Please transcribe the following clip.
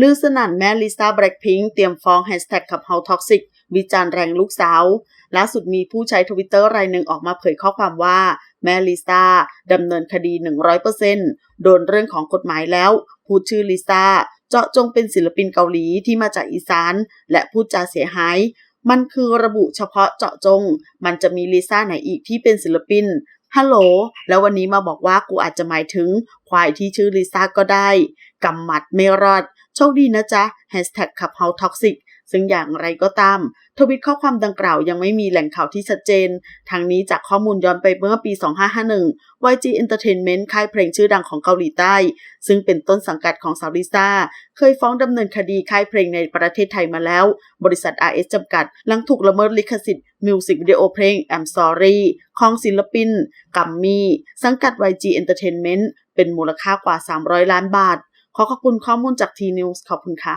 ลือสนั่นแม่ลิซ่าแบล็คพิงค์เตรียมฟ้องแฮชแท็กขับเฮาท็อกซิกวิจารณ์แรงลูกสาว ล่าสุดมีผู้ใช้ทวิตเตอร์รายหนึ่งออกมาเผยข้อความว่า แม่ลิซ่าดำเนินคดี 100%โดนเรื่องของกฎหมายแล้ว พูดชื่อลิซ่า เจาะจงเป็นศิลปินเกาหลีที่มาจากอีสาน และพูดจาเสียหาย มันคือระบุเฉพาะเจาะจง มันจะมีลิซ่าไหนอีกที่เป็นศิลปิน ฮัลโหล แล้ววันนี้มาบอกว่ากูอาจจะหมายถึงควายที่ชื่อลิซ่าก็ได้ กำหมัดไม่รอด โชคดีนะจ๊ะแฮชแท็กขับเฮาท็อกซิก ซึ่งอย่างไรก็ตาม ทวิตข้อความดังกล่าวยังไม่มีแหล่งข่าวที่ชัดเจน ทางนี้จากข้อมูลย้อนไปเมื่อปี 2551 YG Entertainment ค่ายเพลงชื่อดังของเกาหลีใต้ ซึ่งเป็นต้นสังกัดของสาวลิซ่า เคยฟ้องดำเนินคดีค่ายเพลงในประเทศไทยมาแล้ว บริษัท RS จำกัด หลังถูกละเมิดลิขสิทธิ์มิวสิกวิดีโอเพลง I'm Sorry ของศิลปิน กัมมี่ สังกัด YG Entertainment เป็นมูลค่ากว่า 300 ล้านบาท ขอขอบคุณข้อมูลจาก T News ขอบคุณค่ะ